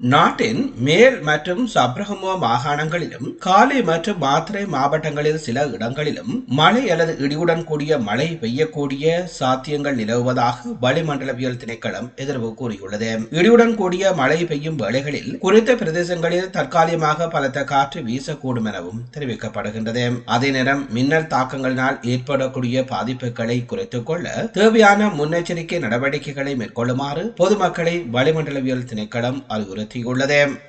நாட்டின் மேல் மற்றும் சப்ரஹமோ மாகாணங்களிலும் காலி மற்றும் மாத்திரை மாவட்டங்களில் சில இடங்களிலும் மழை அல்லது இடியுடன் கூடிய மழை பெய்யக்கூடிய சாத்தியங்கள் நிலவுவதாக வளிமண்டலவியல் திணைக்களம் எதிர்வு கூறியுள்ளது. இடியுடன் கூடிய மழை பெய்யும் வேளைகளில் குறித்த பிரதேசங்களில் தற்காலிகமாக பலத்த காற்று வீசக்கூடும் எனவும் தெரிவிக்கப்படுகின்றது. அதே நேரம் மின்னல் தாக்கங்களினால் ஏற்படக்கூடிய பாதிப்புகளை குறைத்துக் கொள்ள தேவையான முன்னெச்சரிக்கை நடவடிக்கைகளை மேற்கொள்ளுமாறு பொதுமக்களை வளிமண்டலவியல் திணைக்களம் thì cũng là Trigolade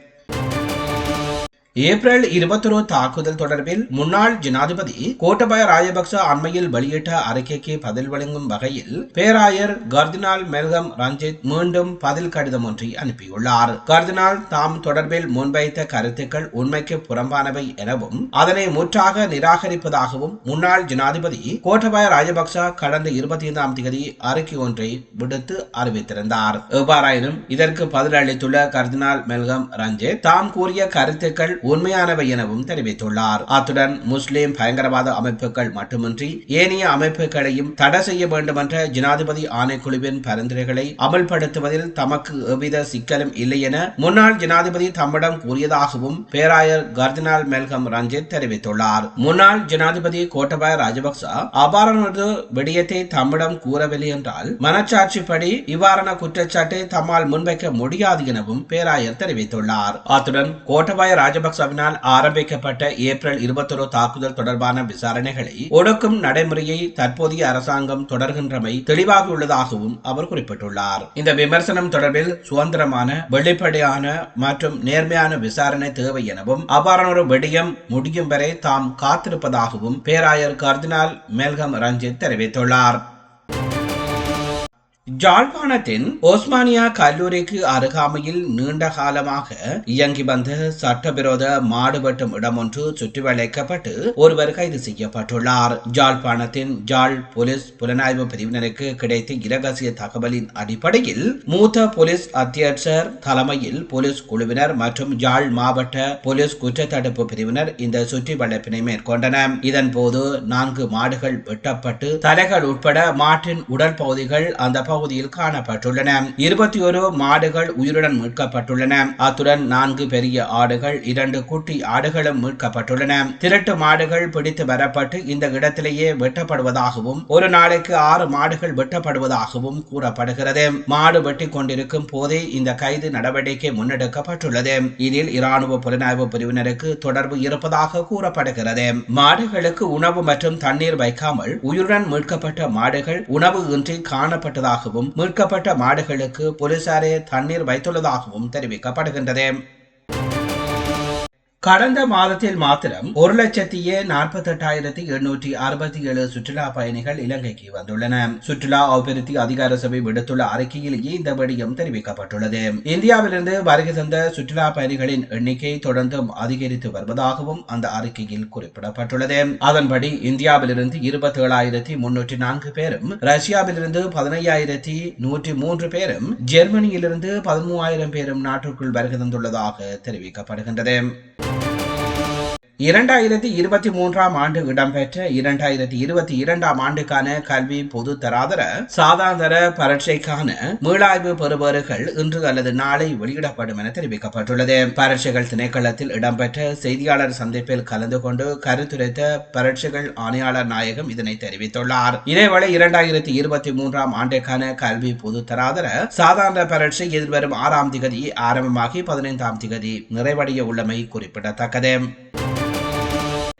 April இருபத்தொரு தாக்குதல் தொடர்பில் முன்னாள் ஜனாதிபதி கோட்டபய ராஜபக்ச அண்மையில் வெளியிட்ட அறிக்கைக்கு பதில் வழங்கும் வகையில் பேராயர் கர்தினால் மெல்கம் ரஞ்சித் மீண்டும் பதில் கடிதம் ஒன்றை அனுப்பியுள்ளார். கர்தினால் தாம் தொடர்பில் முன்வைத்த கருத்துக்கள் உண்மைக்கு புறம்பானவை எனவும் அதனை முற்றாக நிராகரிப்பதாகவும் முன்னாள் ஜனாதிபதி கோட்டபய ராஜபக்ச கடந்த இருபத்தி ஐந்தாம் தேதி அறிக்கை ஒன்றை விடுத்து அறிவித்திருந்தார். எவ்வாறாயினும் இதற்கு பதிலளித்துள்ள கர்தினால் மெல்கம் ரஞ்சித் தாம் கூறிய கருத்துக்கள் உண்மையானவை எனவும் தெரிவித்துள்ளார். அத்துடன் முஸ்லிம் பயங்கரவாத அமைப்புகள் மட்டுமின்றி ஏனைய அமைப்புகளையும் தடை செய்ய வேண்டும் என்ற ஜனாதிபதி ஆணைக்குழுவின் பரிந்துரைகளை அமல்படுத்துவதில் தமக்கு எவ்வித சிக்கலும் இல்லை என முன்னாள் ஜனாதிபதி தம்மிடம் கூறியதாகவும் பேராயர் கர்தினால் மெல்கம் ரஞ்சித் தெரிவித்துள்ளார். முன்னாள் ஜனாதிபதி கோட்டபாய ராஜபக்ச அபாரண விடயத்தை தம்மிடம் கூறவில்லை என்றால் மனச்சாட்சிப்படி இவ்வாறான குற்றச்சாட்டை தம்மால் முன்வைக்க முடியாது எனவும் பேராயர் தெரிவித்துள்ளார். அத்துடன் கோட்டபாய ராஜபக்ச ராஜபக்சவினால் ஆரம்பிக்கப்பட்ட ஏப்ரல் இருபத்தொரு தாக்குதல் தொடர்பான விசாரணைகளை ஒடுக்கும் நடைமுறையை தற்போதைய அரசாங்கம் தொடர்கின்றமை தெளிவாகியுள்ளதாகவும் அவர் குறிப்பிட்டுள்ளார். இந்த விமர்சனம் தொடர்பில் சுதந்திரமான வெளிப்படையான மற்றும் நேர்மையான விசாரணை தேவை எனவும் அவ்வாறான விடயம் முடியும் வரை தாம் காத்திருப்பதாகவும் பேராயர் கர்தினால் மேல்கம் ரஞ்சித் தெரிவித்துள்ளார். ஜாழ்ப்பாணத்தின் ஓஸ்மானியா கல்லூரிக்கு அருகாமையில் நீண்ட காலமாக இயங்கி வந்த சட்டவிரோத மாடுபட்டும் இடம் ஒன்று சுற்றி வளைக்கப்பட்டு ஒருவர் கைது செய்யப்பட்டுள்ளார். ஜாழ்ப்பாணத்தின் ஜாழ் போலீஸ் புலனாய்வு பிரிவினருக்கு கிடைத்த இரகசிய தகவலின் அடிப்படையில் மூத்த போலீஸ் அத்தியட்சர் தலைமையில் போலீஸ் குழுவினர் மற்றும் ஜாழ் மாவட்ட போலீஸ் குற்றத்தடுப்பு பிரிவினர் இந்த சுற்றி வளைப்பினை மேற்கொண்டனர் இதன்போது நான்கு மாடுகள் வெட்டப்பட்டு தலைகள் உட்பட மாட்டின் உடல் பகுதிகள் அந்த பகுதியில் காணப்பட்டுள்ளன. இருபத்தி ஒரு மாடுகள் உயிருடன் மீட்கப்பட்டுள்ளன. அத்துடன் நான்கு பெரிய ஆடுகள் இரண்டு குட்டி ஆடுகளும் மீட்கப்பட்டுள்ளன. திரட்டு மாடுகள் பிடித்து வரப்பட்டு இந்த இடத்திலேயே வெட்டப்படுவதாகவும் ஒரு நாளைக்கு ஆறு மாடுகள் வெட்டப்படுவதாகவும் கூறப்படுகிறது. மாடு வெட்டி கொண்டிருக்கும் போதே இந்த கைது நடவடிக்கை முன்னெடுக்கப்பட்டுள்ளது. இதில் இராணுவ புலனாய்வு பிரிவினருக்கு தொடர்பு இருப்பதாக கூறப்படுகிறது. மாடுகளுக்கு உணவு மற்றும் தண்ணீர் வைக்காமல் உயிருடன் மீட்கப்பட்ட மாடுகள் உணவு இன்றி காணப்பட்டதாக காணப்பட்டதாகவும் மீட்கப்பட்ட மாடுகளுக்கு போலீசாரே தண்ணீர் வைத்துள்ளதாகவும் தெரிவிக்கப்படுகின்றது. கடந்த மாதத்தில் மாத்திரம் ஒரு லட்சத்தியே நாற்பத்தி எட்டாயிரத்தி எண்ணூற்றி அறுபத்தி ஏழு சுற்றுலா பயணிகள் இலங்கைக்கு வந்துள்ளன. சுற்றுலா அபிவிருத்தி அதிகார சபை விடுத்துள்ள அறிக்கையிலேயே இந்த விடயம் தெரிவிக்கப்பட்டுள்ளது. இந்தியாவிலிருந்து வருகை தந்த சுற்றுலா பயணிகளின் எண்ணிக்கை தொடர்ந்தும் அதிகரித்து வருவதாகவும் அந்த அறிக்கையில் குறிப்பிடப்பட்டுள்ளது. அதன்படி இந்தியாவிலிருந்து இருபத்தி ஏழாயிரத்தி முன்னூற்றி நான்கு பேரும் ரஷ்யாவிலிருந்து பதினையாயிரத்தி நூற்றி மூன்று பேரும் ஜெர்மனியிலிருந்து பதிமூவாயிரம் பேரும் நாட்டிற்குள் வருகை தந்துள்ளதாக தெரிவிக்கப்படுகின்றது. இரண்டாயிரத்தி இருபத்தி மூன்றாம் ஆண்டு இடம்பெற்ற இரண்டாயிரத்தி இருபத்தி இரண்டாம் ஆண்டுக்கான கல்வி பொது தராதர சாதாந்தர பரீட்சைக்கான மீளாய்வு பெறுபவர்கள் இன்று அல்லது நாளை வெளியிடப்படும் என தெரிவிக்கப்பட்டுள்ளது. பரீட்சைகள் திணைக்களத்தில் இடம்பெற்ற செய்தியாளர் சந்திப்பில் கலந்து கொண்டு கருத்துரைத்த பரீட்சைகள் ஆணையாளர் நாயகம் இதனை தெரிவித்துள்ளார். இதேவேளை இரண்டாயிரத்தி இருபத்தி மூன்றாம் ஆண்டுக்கான கல்வி பொது தராதர சாதாரண பரீட்சை எதிர்வரும் ஆறாம் திகதி ஆரம்பமாகி பதினைந்தாம் திகதி நிறைவடைய உள்ளமை குறிப்பிடத்தக்கது.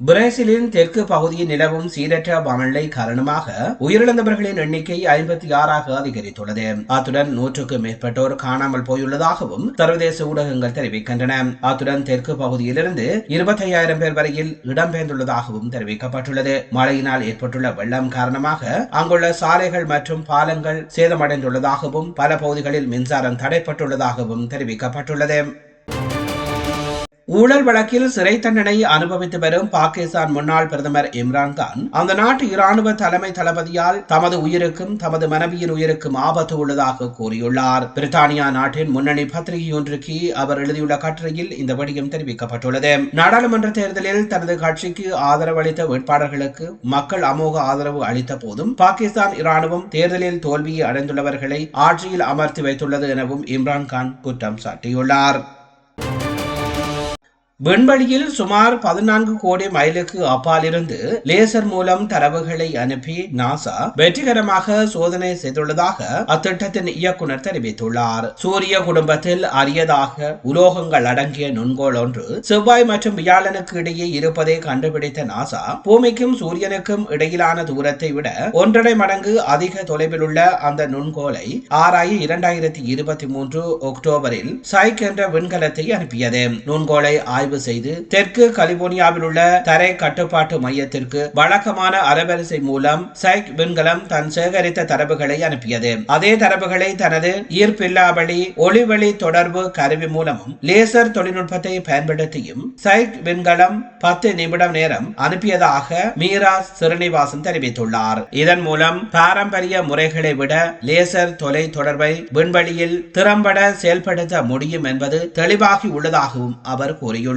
பிரேசிலின் தெற்கு பகுதியில் நிலவும் சீரற்ற வானிலை காரணமாக உயிரிழந்தவர்களின் எண்ணிக்கை ஐம்பத்தி ஆறாக அதிகரித்துள்ளது. அத்துடன் நூற்றுக்கு மேற்பட்டோர் காணாமல் போயுள்ளதாகவும் சர்வதேச ஊடகங்கள் தெரிவிக்கின்றன. அத்துடன் தெற்கு பகுதியிலிருந்து இருபத்தையாயிரம் பேர் வரையில் இடம்பெயர்ந்துள்ளதாகவும் தெரிவிக்கப்பட்டுள்ளது. மழையினால் ஏற்பட்டுள்ள வெள்ளம் காரணமாக அங்குள்ள சாலைகள் மற்றும் பாலங்கள் சேதமடைந்துள்ளதாகவும் பல பகுதிகளில் மின்சாரம் தடைப்பட்டுள்ளதாகவும் தெரிவிக்கப்பட்டுள்ளது. ஊழல் வழக்கில் சிறை தண்டனை அனுபவித்து வரும் பாகிஸ்தான் முன்னாள் பிரதமர் இம்ரான்கான் அந்த நாட்டு இராணுவ தலைமை தளபதியால் தமது உயிருக்கும் தமது மனைவியின் உயிருக்கும் ஆபத்து உள்ளதாக கூறியுள்ளார். பிரித்தானியா நாட்டின் முன்னணி பத்திரிகை ஒன்றுக்கு அவர் எழுதியுள்ள கட்டுரையில் இந்த விடயம் தெரிவிக்கப்பட்டுள்ளது. நாடாளுமன்ற தேர்தலில் தனது கட்சிக்கு ஆதரவு அளித்த வேட்பாளர்களுக்கு மக்கள் அமோக ஆதரவு அளித்த போதும் பாகிஸ்தான் இராணுவம் தேர்தலில் தோல்வியை அடைந்துள்ளவர்களை ஆட்சியில் அமர்த்தி வைத்துள்ளது எனவும் இம்ரான்கான் குற்றம் சாட்டியுள்ளார். விண்வெளியில் சுமார் பதினான்கு கோடி மைலுக்கு அப்பாலிருந்து லேசர் மூலம் தரவுகளை அனுப்பி நாசா வெற்றிகரமாக சோதனை செய்துள்ளதாக அத்திட்டத்தின் இயக்குனர் தெரிவித்துள்ளார். சூரிய குடும்பத்தில் அரியதாக உலோகங்கள் அடங்கிய நுண்கோள் ஒன்று செவ்வாய் மற்றும் வியாழனுக்கு இடையே இருப்பதை கண்டுபிடித்த நாசா பூமிக்கும் சூரியனுக்கும் இடையிலான தூரத்தை விட ஒன்றரை மடங்கு அதிக தொலைவில் உள்ள அந்த நுண்கோளை ஆராய இரண்டாயிரத்தி இருபத்தி மூன்று அக்டோபரில் சைக் என்ற விண்கலத்தை அனுப்பியது. நுண்கோளை ஆய்வு ஆய்வு செய்து தெற்கு கலிபோர்னியாவில் உள்ள தரை கட்டுப்பாட்டு மையத்திற்கு வழக்கமான அலைவரிசை மூலம் சைக் விண்கலம் தன் சேகரித்த தரவுகளை அனுப்பியது. அதே தரவுகளை தனது ஈர்ப்பில்லாவளி ஒளிவழி தொடர்பு கருவி மூலமும் லேசர் தொழில்நுட்பத்தை பயன்படுத்தியும் சைக் விண்கலம் பத்து நிமிடம் நேரம் அனுப்பியதாக மீரா சிறுநிவாசன் தெரிவித்துள்ளார். இதன் மூலம் பாரம்பரிய முறைகளை விட லேசர் தொலை தொடர்பை விண்வெளியில் திறம்பட செயல்படுத்த முடியும் என்பது தெளிவாகி உள்ளதாகவும் அவர் கூறியுள்ளார்.